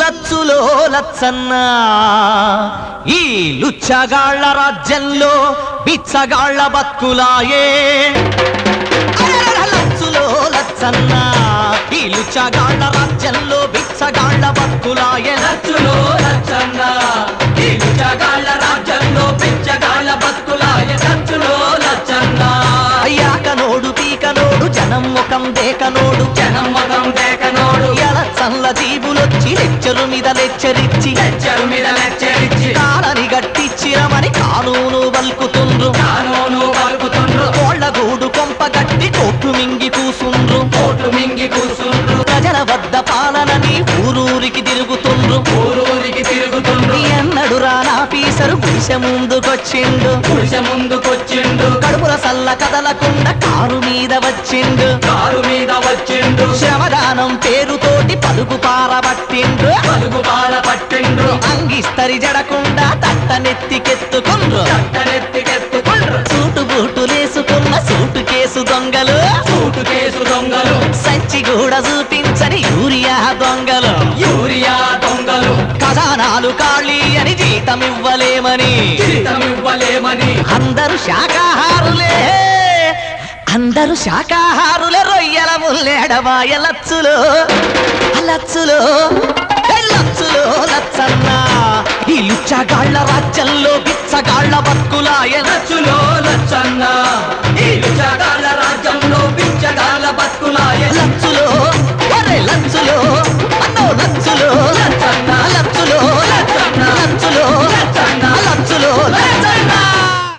లచ్చులో లచ్చన్న. ఈ లుచ్చగాళ్ళ రాజ్యంలో బిచ్చగాళ్ళ బతుకులాయే. లచ్చులో లచ్చన్న. ఈ లుచ్చగాళ్ళ రాజ్యంలో బిచ్చగాళ్ళ బతుకులాయే. లచ్చులో లచ్చన్న. ఈ లుచ్చగాళ్ళ రాజ్యంలో బిచ్చగాళ్ళ బతుకులాయే. లచ్చులో లచ్చన్న. అయ్యాక నోడు పీక నోడు జనం ముఖం దేక నోడు జనం ముఖం దేక మీద లెచ్చరిచ్చి లెచ్చరు మీద లెచ్చరిచ్చి కాలని గట్టిచ్చిరమని కానూను బల్కుతుండ్రు కానూను పలుకుతుండ్రు కోళ్ళ గూడు కొంప గట్టి కోట్లు మింగి కూసుండ్రు. కోట్లు మింగి కూసుండ్రు. ప్రజల వద్ద పాలనని ఊరూరికి తిరుగుతుండ్రు. ఊరూరికి తిరుగుతుండ్రు. ఎన్నడు రానా పీసరు గుడిసె ముందుకొచ్చిండు. పురుష ముందుకొచ్చిండు. కడుపుల సల్ల కదలకుండా కారు మీద వచ్చిండు. పేరుతోటి పలుకు పారబట్టిండ్రు పలుగు పాల పట్టిండ్రు. అంగిస్తరి జడకుండా తట్టనెత్తికెత్తుకుండ్రు. చట్టనెత్తికెత్తుకుండ్రు సూటు బూటులేసుకున్న సూటు కేసు దొంగలు. సూటు కేసు దొంగలు. సంచి కూడా చూపించని యూరియా దొంగలు. యూరియా దొంగలు. ఖజానాలు ఖాళీ అని జీతం ఇవ్వలేమని జీతం ఇవ్వలేమని అందరూ శాకాహారులే. అందరూ శాకాహారులే రొయ్యల ముల్లేడవాయ లచ్చులు లచ్చులో లచ్చులో లచ్చన్న ఈ లుచ్చగాళ్ళ రాజ్యంలో బిచ్చగాళ్ళ బతుకులాయ లచ్చులో లచ్చన్న ఈ లుచ్చగాళ్ళ రాజ్యంలో బిచ్చగాళ్ళ బతుకులాయ లచ్చులో అరే లచ్చులో